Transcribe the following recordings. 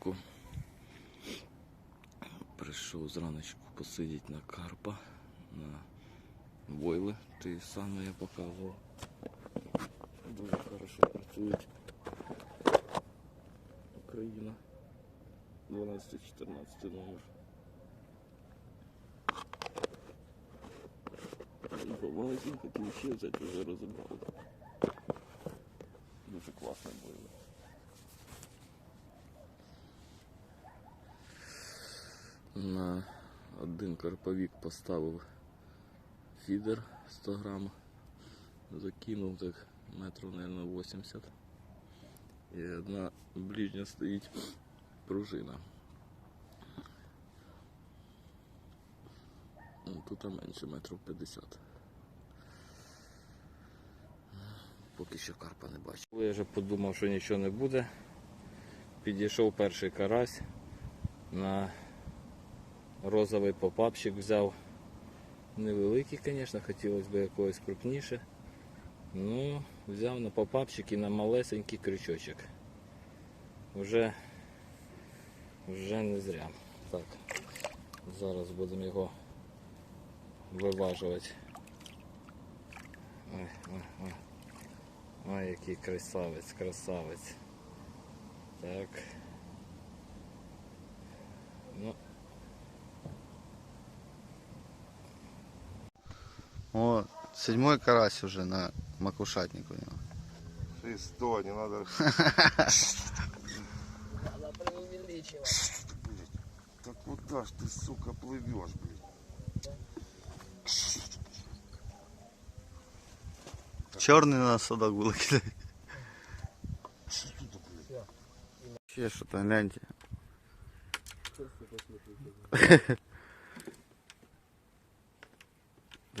ранку. Прийшов зраночку посидіти на карпа, на бойли, ті саме я показував. Дуже хорошо працюють. Україна. 12-14 номер. Бо магазин хотів ще взяти, вже розібрали. Дуже класно було. На один карповік поставив фідер 100 грам. Закинув так метрів, мабуть, 80. І одна ближня стоїть пружина. Ну, Тут менше метрів 50. Поки що карпа не бачу. Я вже подумав, що нічого не буде. Підійшов перший карась. На розовий попапчик взяв. Невеликий, звісно, хотілося б якогось крупніше. Ну, взяв на попапчик і на малесенький крючочок. Вже, вже не зря. Так, зараз будемо його виважувати. Ой, ой, ой. Ой, який красавець, красавець. Так. Ну, О, седьмой карась уже на макушатник у него. Шестой, не надо. Надо преувеличивать. Да куда ж ты, сука, плывешь, блин? Черный на садок было кидать. Вообще что-то, гляньте.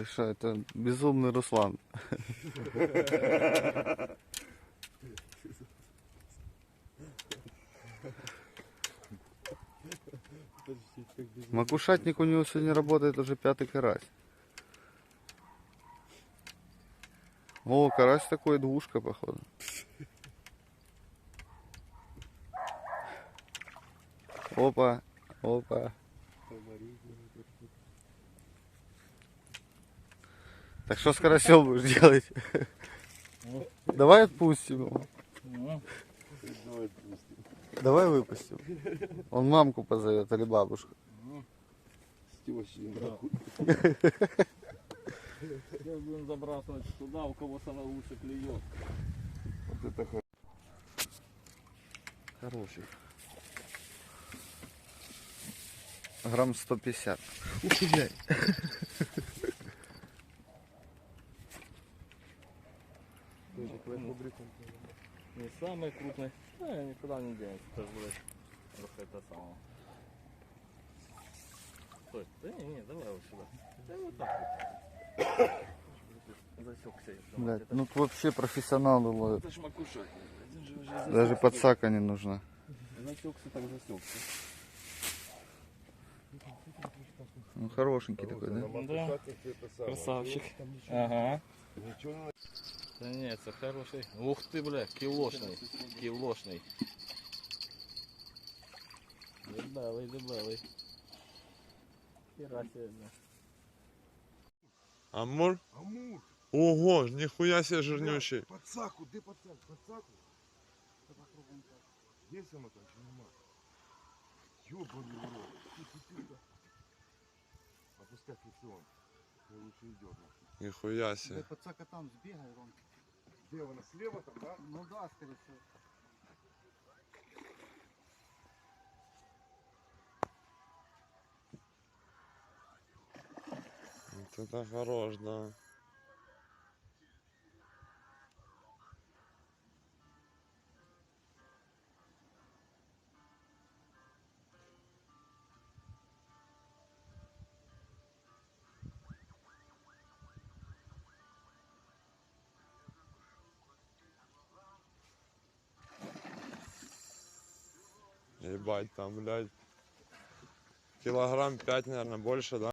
Ты что, это безумный Руслан. Макушатник у него сегодня работает уже пятый карась. О, карась такой двушка, походу. Опа, опа. Так что с карасем будешь делать? Давай отпустим его. ну, Давай пустим. Давай выпустим. Он мамку позовет или бабушку. Нахуй. Сейчас будем забрасывать туда, у кого самое лучше клюет. Вот это хорошо. Хороший. Грамм 150. Ух ты, блядь. Не самый крупный. Ну, никуда не денется. Сейчас будет просто это самое. Стой, да не, не, давай вот сюда. Да вот так вот. Засекся. Блядь, ну тут вообще профессионалы ловят. Это ж макушек. Даже подсака не нужна. Засекся, так засекся. Ну хорошенький такой, да? это самое. Красавчик. Ага. Не Да нет, это хороший. Ух ты, бля, килошный. Килошный. Дебелый, дебелый. Хера себе. Амур? Амур! Ого, ніхуя себе жирнющий. Подсаку, где подсак? Подсаку? Есть оно там, чи нема? Ёбаный в рот. Опускай. Ты лучше идет. Ніхуя себе. подсака там сбегай, Ром. Где она? Слева там, да? Ну да, скорее всего. Вот это хорош, да. Ебать, там, блядь, килограмм пять, наверное, больше, да?